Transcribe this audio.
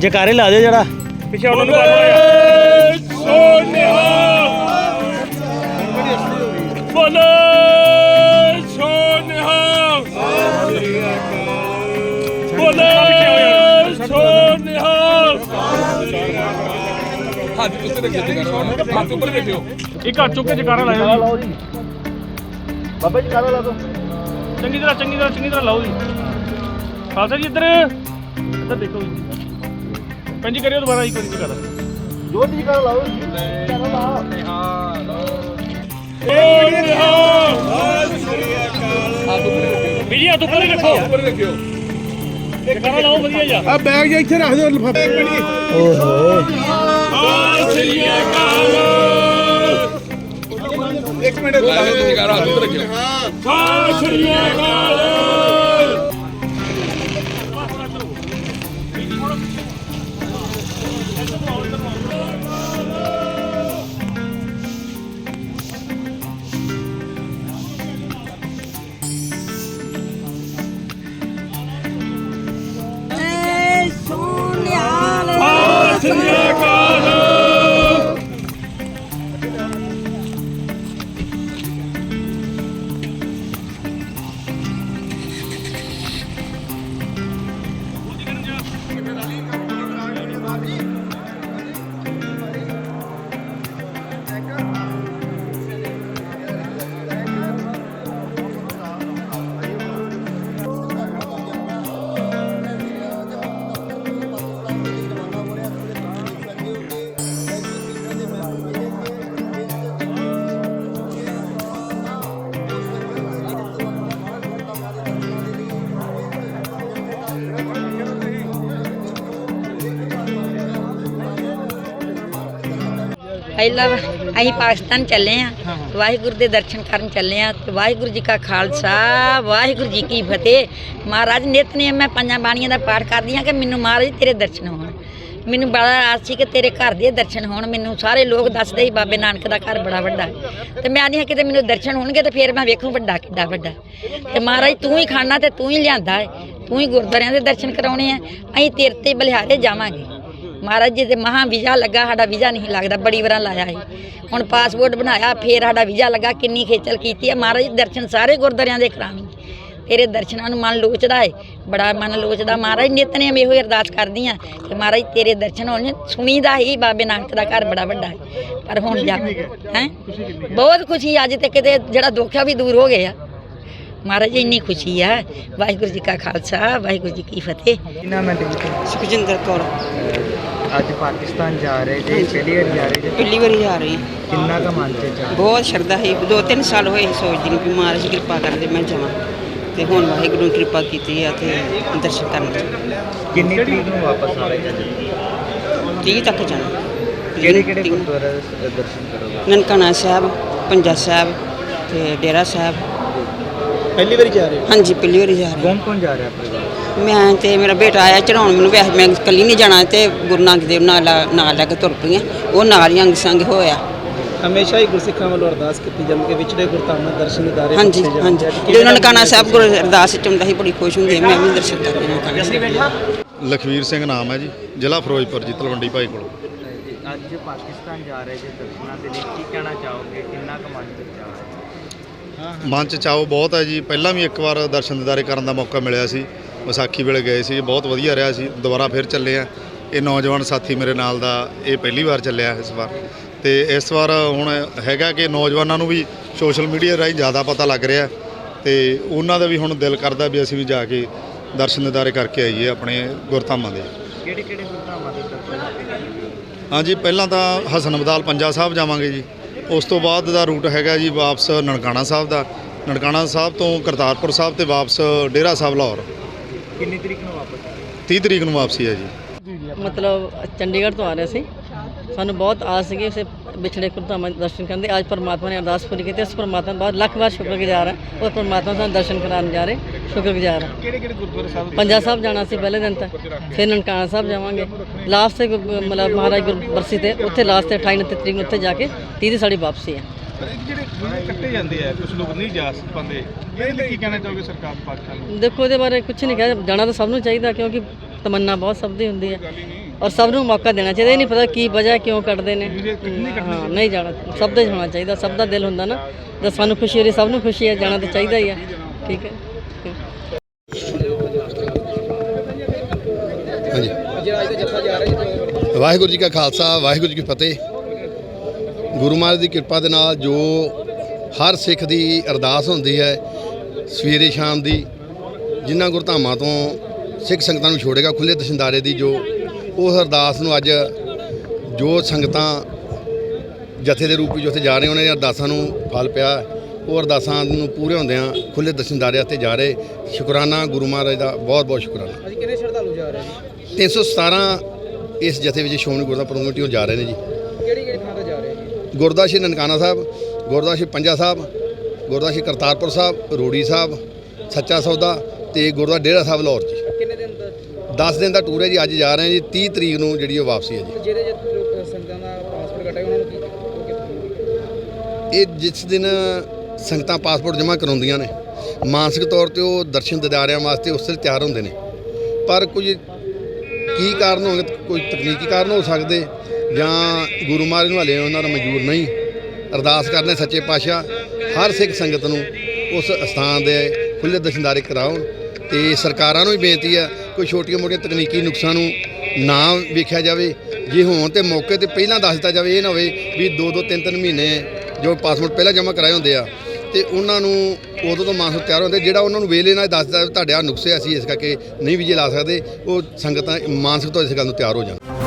ਜਕਾਰੇ ਲਾ ਦਿਓ ਜਰਾ। ਪਿੱਛੇ ਉਹਨਾਂ ਨੂੰ ਬਾਹਰ ਸੋਨਿਆ ਬੋਲੇ ਸੋਨਿਆ। ਬੋਲੇ ਸੋਨਿਆ। ਹੱਥ ਉੱਤੇ ਰੱਖਿਓ ਜਗਾਰਾ ਹੱਥ ਉੱਪਰ ਰੱਖਿਓ ਇੱਕ ਹੱਥ ਚੁੱਕ ਕੇ ਜਕਾਰਾ ਲਾਇਆ ਜੀ। ਬਾਬਾ ਜੀ ਕਾਰਾ ਲਾ ਚੰਗੀ ਤਰ੍ਹਾਂ ਚੰਗੀ ਤਰ੍ਹਾਂ ਚੰਗੀ ਤਰ੍ਹਾਂ ਲਾਓ ਜੀ। ਖਾਲਸਾ ਜੀ ਇੱਧਰ। ਇੱਧਰ ਦੇਖੋ ਜੀ। ਪੰਜੀ ਕਰਿਓ ਦੁਬਾਰਾ ਇੱਕ ਵਾਰੀ ਜਕਾਰਾ ਜੋਤ ਜੀ ਕਾਰਾ ਲਾਓ ਜੀ ਕਾਰਾ ਲਾ ਵੀਜੀ ਹੱਥ ਉੱਪਰ ਹੀ ਰੱਖੋ। ਉੱਪਰ ਰੱਖਿਓ। ਜਕਾਰਾ ਲਾਓ ਵਧੀਆ ਜਾ ਆ ਬੈਗ ਜਿਹਾ ਇੱਥੇ ਰੱਖ ਦਿਓ ਲਿਫਾਫੇ ਓਹੋ। ਇੱਕ ਮਿੰਟ। ਜੀ ਜਗਾਰਾ ਹੱਥ ਉੱਪਰ ਰੱਖਿਓ। ਏ ਪਹਿਲਾਂ ਅਸੀਂ ਪਾਕਿਸਤਾਨ ਚੱਲੇ ਆ ਵਾਹਿਗੁਰੂ ਦੇ ਦਰਸ਼ਨ ਕਰਨ ਚੱਲੇ ਆ ਤੇ ਵਾਹਿਗੁਰੂ ਜੀ ਕਾ ਖਾਲਸਾ ਵਾਹਿਗੁਰੂ ਜੀ ਕੀ ਫਤਿਹ। ਮਹਾਰਾਜ ਨਿਤਨੇਮ ਮੈਂ ਪੰਜਾਂ ਬਾਣੀਆਂ ਦਾ ਪਾਠ ਕਰਦੀ ਆ ਕਿ ਮੈਨੂੰ ਮਹਾਰਾਜ ਤੇਰੇ ਦਰਸ਼ਨ ਹੋਣ। ਮੈਨੂੰ ਬੜਾ ਆਸ ਸੀ ਕਿ ਤੇਰੇ ਘਰ ਦੇ ਦਰਸ਼ਨ ਹੋਣ। ਮੈਨੂੰ ਸਾਰੇ ਲੋਕ ਦੱਸਦੇ ਸੀ ਬਾਬੇ ਨਾਨਕ ਦਾ ਘਰ ਬੜਾ ਵੱਡਾ। ਤੇ ਮੈਂ ਆਨੀ ਹਾਂ ਕਿਤੇ ਮੈਨੂੰ ਦਰਸ਼ਨ ਹੋਣਗੇ ਤੇ ਫਿਰ ਮੈਂ ਵੇਖੂ ਵੱਡਾ ਕਿੱਡਾ ਵੱਡਾ। ਤੇ ਮਹਾਰਾਜ ਤੂੰ ਹੀ ਖਾਣਾ ਤੇ ਤੂੰ ਹੀ ਲਿਆਂਦਾ ਹੈ। ਤੂੰ ਹੀ ਗੁਰਦੁਆਰਿਆਂ ਦੇ ਦਰਸ਼ਨ ਕਰਾਉਣੇ ਆ। ਅਸੀਂ ਤੇਰੇ ਤੇ ਬਲਿਹਾਰੇ ਜਾਵਾਂਗੇ। ਮਹਾਰਾਜ ਜੀ ਦੇ ਮਹਾ ਵੀਜ਼ਾ ਲੱਗਾ, ਸਾਡਾ ਵੀਜ਼ਾ ਨਹੀਂ ਲੱਗਦਾ, ਬੜੀ ਵਾਰਾਂ ਲਾਇਆ ਸੀ। ਹੁਣ ਪਾਸਪੋਰਟ ਬਣਾਇਆ, ਫੇਰ ਸਾਡਾ ਵੀਜ਼ਾ ਲੱਗਾ, ਕਿੰਨੀ ਖੇਚਲ ਕੀਤੀ ਹੈ ਮਹਾਰਾਜ ਦਰਸ਼ਨ ਸਾਰੇ ਗੁਰਦੁਆਰਿਆਂ ਦੇ ਕਰਾਵੀਂ ਤੇਰੇ ਦਰਸ਼ਨਾਂ ਨੂੰ ਮਨ ਲੋਚਦਾ ਏ, ਬੜਾ ਮਨ ਲੋਚਦਾ। ਮਹਾਰਾਜ ਨਿਤਨੇਮ ਇਹੋ ਹੀ ਅਰਦਾਸ ਕਰਦੀ ਆ ਕਿ ਮਹਾਰਾਜ, ਤੇਰੇ ਦਰਸ਼ਨ ਹੋਣ, ਸੁਣੀਦਾ ਹੀ ਬਾਬੇ ਨਾਨਕ ਦਾ ਘਰ ਬੜਾ ਵੱਡਾ ਹੈ ਪਰ ਹੁਣ ਜਾ, ਹੈ? ਬਹੁਤ ਖੁਸ਼ੀ, ਅੱਜ ਤੇ ਕਿਤੇ ਜਿਹੜਾ ਦੁੱਖ ਆ ਵੀ ਦੂਰ ਹੋ ਗਿਆ। ਮਹਾਰਾਜ ਜੀ ਇੰਨੀ ਖੁਸ਼ੀ ਆ। ਵਾਹਿਗੁਰੂ ਜੀ ਕਾ ਖਾਲਸਾ ਵਾਹਿਗੁਰੂ ਜੀ ਕੀ ਫਤਿਹ। ਕਿੰਨਾ ਮਿੰਟ ਵਿੱਚ ਸੁਖਜਿੰਦਰ ਕੌਰ। ਅੱਜ ਪਾਕਿਸਤਾਨ ਜਾ ਰਹੇ ਜੇ ਪਹਿਲੀ ਵਾਰ ਜਾ ਰਹੇ ਜੇ? ਪਹਿਲੀ ਵਾਰੀ ਜਾ ਰਹੀ। ਕਿੰਨਾ ਕੁ ਮਨ ਚ ਚਾਹ ਬਹੁਤ ਸ਼ਰਧਾ ਹੈ ਦੋ ਤਿੰਨ ਸਾਲ ਹੋਏ ਸੋਚਦੀ ਨੂੰ ਕਿ ਮਹਾਰਾਜ ਕਿਰਪਾ ਕਰਦੇ ਮੈਂ ਜਾਵਾਂ। ਤੇ ਹੁਣ ਵਾਹਿਗੁਰੂ ਨੇ ਕਿਰਪਾ ਕੀਤੀ ਆ ਤੇ ਦਰਸ਼ਨ ਕਰਨ। ਕਿੰਨੀ ਤਰੀਕ ਨੂੰ ਵਾਪਸ ਆ ਰਹੇ ਜੇ? 30 ਤੱਕ ਜਾਣਾ। ਕਿਹੜੇ ਕਿਹੜੇ ਗੁਰਦੁਆਰਾ ਦੇ ਦਰਸ਼ਨ ਕਰੋਗੇ? ਨਨਕਾਣਾ ਸਾਹਿਬ ਪੰਜਾ ਸਾਹਿਬ ਤੇ ਡੇਰਾ ਸਾਹਿਬ। ਪਹਿਲੀ ਵਾਰੀ ਜਾ ਰਹੇ ਹਾਂਜੀ ਪਹਿਲੀ ਵਾਰੀ ਜਾ ਰਹੀ ਕੌਣ ਕੌਣ ਜਾ ਰਿਹਾ ਪਰਿਵਾਰ ਮੈਂ ਤੇ ਮੇਰਾ ਬੇਟਾ ਆਇਆ ਚੜਾਉਣ ਮੈਨੂੰ ਵੈਸੇ ਮੈਂ ਇਕੱਲੀ ਨਹੀਂ ਜਾਣਾ ਤੇ ਗੁਰੂ ਨਾਨਕ ਦੇਵ ਨਾਲ ਨਾਲ ਲੈ ਕੇ ਤੁਰ ਪਈ ਹਾਂ। ਉਹ ਨਾਲ ਹੀ ਅੰਗ ਸੰਗ ਹੋਇਆ। ਹਮੇਸ਼ਾ ਹੀ ਗੁਰਸਿੱਖਾਂ ਵੱਲੋਂ ਅਰਦਾਸ ਕੀਤੀ ਜਾਂਦੀ ਕਿ ਵਿਛੜੇ ਗੁਰਧਾਮਾਂ ਦਰਸ਼ਨ ਦਿਦਾਰੇ ਹਾਂਜੀ। ਹਾਂਜੀ। ਜਦੋਂ ਨਨਕਾਣਾ ਸਾਹਿਬ ਗੁਰੂ ਅਰਦਾਸ ਚ ਹੁੰਦਾ ਸੀ ਬੜੀ ਖੁਸ਼ ਹੁੰਦੀ ਹਾਂ, ਮੈਂ ਵੀ ਦਰਸ਼ਨ ਕਰਨੇ ਨਨਕਾਣਾ ਸਾਹਿਬ ਲਖਵੀਰ ਸਿੰਘ ਨਾਮ ਹੈ ਜੀ। ਜ਼ਿਲ੍ਹਾ ਫਿਰੋਜ਼ਪੁਰ ਜੀ ਤਲਵੰਡੀ ਭਾਈ ਕੋਲ। ਅੱਜ ਪਾਕਿਸਤਾਨ ਜਾ ਰਹੇ ਜੇ ਦਰਸ਼ਨਾਂ ਦੇ ਲਈ ਕੀ ਕਹਿਣਾ ਚਾਹੋਗੇ? ਕਿੰਨਾ ਕੁ ਮਨ ਚ ਚਾਹ ਹੈ ਮਨ ਚ ਚਾਓ ਬਹੁਤ ਹੈ ਜੀ। ਪਹਿਲਾਂ ਵੀ ਇੱਕ ਵਾਰ ਦਰਸ਼ਨ ਦਿਦਾਰੇ ਕਰਨ ਦਾ ਮੌਕਾ ਮਿਲਿਆ ਸੀ। ਵਿਸਾਖੀ ਵੇਲੇ ਗਏ ਸੀ। ਬਹੁਤ ਵਧੀਆ ਰਿਹਾ ਸੀ। ਦੁਬਾਰਾ ਫਿਰ ਚੱਲੇ ਆ ਇਹ ਨੌਜਵਾਨ ਸਾਥੀ ਮੇਰੇ ਨਾਲ ਦਾ ਇਹ ਪਹਿਲੀ ਵਾਰ ਚੱਲਿਆ ਇਸ ਵਾਰ। ਤੇ ਇਸ ਵਾਰ ਹੁਣ ਹੈਗਾ ਕਿ ਨੌਜਵਾਨਾਂ ਨੂੰ ਵੀ ਸੋਸ਼ਲ ਮੀਡੀਆ ਰਾਹੀਂ ਜ਼ਿਆਦਾ ਪਤਾ ਲੱਗ ਰਿਹਾ। ਤੇ ਉਹਨਾਂ ਦਾ ਵੀ ਹੁਣ ਦਿਲ ਕਰਦਾ ਵੀ ਅਸੀਂ ਵੀ ਜਾ ਕੇ ਦਰਸ਼ਨ ਦਿਦਾਰੇ ਕਰਕੇ ਆਈਏ ਆਪਣੇ ਗੁਰਧਾਮਾਂ ਦੇ। ਕਿਹੜੇ ਕਿਹੜੇ ਗੁਰਧਾਮਾਂ ਦੇ ਹਾਂਜੀ ਪਹਿਲਾਂ ਤਾਂ ਹਸਨ ਅਬਦਾਲ ਪੰਜਾ ਸਾਹਿਬ ਜਾਵਾਂਗੇ ਜੀ। ਉਸ ਤੋਂ ਬਾਅਦ ਦਾ ਰੂਟ ਹੈਗਾ ਜੀ ਵਾਪਸ ਨਨਕਾਣਾ ਸਾਹਿਬ ਦਾ। ਨਨਕਾਣਾ ਸਾਹਿਬ ਤੋਂ ਕਰਤਾਰਪੁਰ ਸਾਹਿਬ ਤੇ ਵਾਪਸ ਡੇਰਾ ਸਾਹਿਬ ਲਾਹੌਰ। ਕਿੰਨੀ ਤਰੀਕ ਨੂੰ ਵਾਪਸ 30 ਤਰੀਕ ਨੂੰ ਵਾਪਸੀ ਹੈ ਜੀ। ਮਤਲਬ ਚੰਡੀਗੜ੍ਹ ਤੋਂ ਆ ਰਹੇ ਸੀ। ਸਾਨੂੰ ਬਹੁਤ ਆਸ ਸੀਗੀ ਉਸੇ ਵਿਛੜੇ ਗੁਰਧਾਮਾਂ ਦੇ ਦਰਸ਼ਨ ਕਰਨ ਦੀ ਅੱਜ ਪਰਮਾਤਮਾ ਨੇ ਅਰਦਾਸ ਪੂਰੀ ਕੀਤੀ ਇਸ ਪਰਮਾਤਮਾ ਦਾ ਬਹੁਤ ਲੱਖ ਵਾਰ ਸ਼ੁਕਰਗੁਜ਼ਾਰ ਹਾਂ ਉਹ ਪਰਮਾਤਮਾ ਦਾ ਦਰਸ਼ਨ ਕਰਾਉਣ ਜਾ ਰਹੇ ਸ਼ੁਕਰਗੁਜ਼ਾਰ ਹਾਂ। ਕਿਹੜੇ ਕਿਹੜੇ ਗੁਰਦੁਆਰਾ ਸਾਹਿਬ ਪੰਜਾ ਸਾਹਿਬ ਜਾਣਾ ਸੀ ਪਹਿਲੇ ਦਿਨ ਤਾਂ ਫਿਰ ਨਨਕਾਣਾ ਸਾਹਿਬ ਜਾਵਾਂਗੇ। ਲਾਸਟ ਤੇ ਗੁਰ- ਮਤਲਬ ਮਹਾਰਾਜ ਗੁਰਬਰਸੀ ਤੇ ਉੱਥੇ ਲਾਸਟ ਤੇ 28 29 ਤਰੀਕ ਨੂੰ ਉੱਥੇ ਜਾ ਕੇ 30 ਦੀ ਸਾਡੀ ਵਾਪਸੀ ਹੈ। ਪਰ ਇਹ ਜਿਹੜੇ ਗੁਰੂ ਕੱਟੇ ਜਾਂਦੇ ਆ ਕੁਝ ਲੋਕ ਨਹੀਂ ਜਾ ਪਾਉਂਦੇ ਲਈ ਕੀ ਕਹਿਣਾ ਚਾਹੋਗੇ ਸਰਕਾਰ ਪਾਕਿਸਤਾਨ ਨੂੰ? ਦੇਖੋ ਇਹਦੇ ਬਾਰੇ ਕੁਝ ਨਹੀਂ ਕਿਹਾ ਜਾਣਾ ਤਾਂ ਸਭ ਨੂੰ ਚਾਹੀਦਾ ਕਿਉਂਕਿ ਤਮੰਨਾ ਬਹੁਤ ਸਭ ਦੀ ਹੁੰਦੀ ਹੈ। ਔਰ ਸਭ ਨੂੰ ਮੌਕਾ ਦੇਣਾ ਚਾਹੀਦਾ ਇਹ ਨਹੀਂ ਪਤਾ ਕੀ ਵਜ੍ਹਾ ਕਿਉਂ ਕੱਢਦੇ ਨੇ। ਹਾਂ ਨਹੀਂ ਜਾਣਾ ਸਭ ਦਾ ਹੀ ਹੋਣਾ ਚਾਹੀਦਾ ਸਭ ਦਾ ਦਿਲ ਹੁੰਦਾ ਨਾ। ਜਦ ਸਾਨੂੰ ਖੁਸ਼ੀ ਹੋ ਰਹੀ ਸਭ ਨੂੰ ਖੁਸ਼ੀ ਹੈ ਜਾਣਾ ਤਾਂ ਚਾਹੀਦਾ ਹੀ ਹੈ ਠੀਕ ਹੈ? ਹਾਂਜੀ। ਵਾਹਿਗੁਰੂ ਜੀ ਕਾ ਖਾਲਸਾ ਵਾਹਿਗੁਰੂ ਜੀ ਕੀ ਫਤਿਹ। ਗੁਰੂ ਮਹਾਰਾਜ ਦੀ ਕਿਰਪਾ ਦੇ ਨਾਲ ਜੋ ਹਰ ਸਿੱਖ ਦੀ ਅਰਦਾਸ ਹੁੰਦੀ ਹੈ ਸਵੇਰੇ ਸ਼ਾਮ ਦੀ ਜਿਨ੍ਹਾਂ ਗੁਰਧਾਮਾਂ ਤੋਂ ਸਿੱਖ ਸੰਗਤਾਂ ਨੂੰ ਛੋੜੇਗਾ ਖੁੱਲੇ ਦਸ਼ਿੰਦਾਰੇ ਦੀ ਜੋ ਉਸ ਅਰਦਾਸ ਨੂੰ ਅੱਜ ਜੋ ਸੰਗਤਾਂ ਜਥੇ ਦੇ ਰੂਪ ਵਿੱਚ ਉੱਥੇ ਜਾ ਰਹੇ ਉਹਨਾਂ ਦੀਆਂ ਅਰਦਾਸਾਂ ਨੂੰ ਫਲ ਪਿਆ। ਉਹ ਅਰਦਾਸਾਂ ਨੂੰ ਪੂਰੇ ਹੁੰਦਿਆਂ ਖੁੱਲੇ ਦਸ਼ਿੰਦਾਰੇ ਉੱਤੇ ਜਾ ਰਹੇ। ਸ਼ੁਕਰਾਨਾ ਗੁਰੂ ਮਹਾਰਾਜ ਦਾ ਬਹੁਤ ਬਹੁਤ ਸ਼ੁਕਰਾਨਾ। ਅੱਜ ਕਿੰਨੇ ਸ਼ਰਧਾਲੂ ਜਾ ਰਹੇ ਜੀ 317 ਇਸ ਜਥੇ ਵਿੱਚ ਸ਼੍ਰੋਮਣੀ ਗੁਰਦੁਆਰਾ ਕਮੇਟੀ ਉਹ ਜਾ ਰਹੇ ਨੇ ਜੀ। ਕਿਹੜੀ ਕਿਹੜੀ ਥਾਂ ਤੇ ਜਾ ਰਹੇ ਜੀ ਗੁਰਦੁਆਰਾ ਸ਼੍ਰੀ ਨਨਕਾਣਾ ਸਾਹਿਬ ਗੁਰਦੁਆਰਾ ਸ਼੍ਰੀ ਪੰਜਾ ਸਾਹਿਬ ਗੁਰਦੁਆਰਾ ਸ਼੍ਰੀ ਕਰਤਾਰਪੁਰ ਸਾਹਿਬ ਰੋੜੀ ਸਾਹਿਬ ਸੱਚਾ ਸੌਦਾ ਤੇ ਗੁਰਦੁਆਰਾ ਡੇਰਾ ਸਾਹਿਬ ਲਾਹੌਰ ਜੀ। ਦਿਨ ਦਾ 10 ਦਿਨ ਦਾ ਟੂਰ ਹੈ ਜੀ ਅੱਜ ਜਾ ਰਹੇ ਹਾਂ ਜੀ 30 ਤਰੀਕ ਨੂੰ ਜਿਹੜੀ ਉਹ ਵਾਪਸੀ ਹੈ ਜੀ। ਜਿਹੜੇ ਜਿਹੜੇ ਲੋਕ ਸੰਗਤਾਂ ਦਾ ਪਾਸਪੋਰਟ ਕੱਟਿਆ ਉਹਨਾਂ ਨੂੰ ਕੀ ਉਹ ਕਿੱਥੇ ਇਹ ਜਿਸ ਦਿਨ ਸੰਗਤਾਂ ਪਾਸਪੋਰਟ ਜਮ੍ਹਾਂ ਕਰਾਉਂਦੀਆਂ ਨੇ ਮਾਨਸਿਕ ਤੌਰ ਤੇ ਉਹ ਦਰਸ਼ਨ ਦਿਦਾਰਿਆਂ ਵਾਸਤੇ ਉਸ ਵੇਲੇ ਤਿਆਰ ਹੁੰਦੇ ਨੇ। ਪਰ ਕੁਝ ਕੀ ਕਾਰਨ ਹੋਣਗੇ ਕੋਈ ਤਕਨੀਕੀ ਕਾਰਨ ਹੋ ਸਕਦੇ ਜਾਂ ਗੁਰੂ ਮਹਾਰਾਜ ਨੂੰ ਹਲੇ ਉਹਨਾਂ ਦਾ ਮਨਜ਼ੂਰ ਨਹੀਂ। ਅਰਦਾਸ ਕਰਨੇ ਸੱਚੇ ਪਾਤਸ਼ਾਹ ਹਰ ਸਿੱਖ ਸੰਗਤ ਨੂੰ ਉਸ ਸਥਾਨ ਦੇ ਖੁੱਲੇ ਦਰਸ਼ਨਦਾਰੇ ਕਰਾਉਣ। ਤੇ ਸਰਕਾਰਾਂ ਨੂੰ ਵੀ ਬੇਨਤੀ ਆ, ਕੋਈ ਛੋਟੀਆਂ ਮੋਟੀਆਂ ਤਕਨੀਕੀ ਨੁਕਸਾਂ ਨੂੰ ਨਾ ਵੇਖਿਆ ਜਾਵੇ, ਜੇ ਹੋਣ ਤੇ ਮੌਕੇ ਤੇ ਪਹਿਲਾਂ ਦੱਸ ਦਿੱਤਾ ਜਾਵੇ, ਇਹ ਨਾ ਹੋਵੇ ਵੀ ਦੋ ਦੋ, ਤਿੰਨ ਤਿੰਨ ਮਹੀਨੇ ਜੋ ਪਾਸਪੋਰਟ ਪਹਿਲਾਂ ਜਮ੍ਹਾਂ ਕਰਾਏ ਹੁੰਦੇ ਆ, ਤੇ ਉਹਨਾਂ ਨੂੰ ਉਦੋਂ ਤੋਂ ਮਾਨਸੂਰ ਤਿਆਰ ਹੁੰਦੇ, ਜਿਹੜਾ ਉਹਨਾਂ ਨੂੰ ਵੇਲੇ ਨਾਲ ਦੱਸ ਦਿੱਤਾ, ਤੁਹਾਡੇ ਆ ਨੁਕਸੇ ਅਸੀਂ ਇਸ ਕਰਕੇ ਨਹੀਂ ਵੀਜ਼ੇ ਲਾ ਸਕਦੇ, ਉਹ ਸੰਗਤਾਂ ਮਾਨਸਿਕ ਤੋਂ ਇਸ ਗੱਲ ਨੂੰ ਤਿਆਰ ਹੋ ਜਾਣ।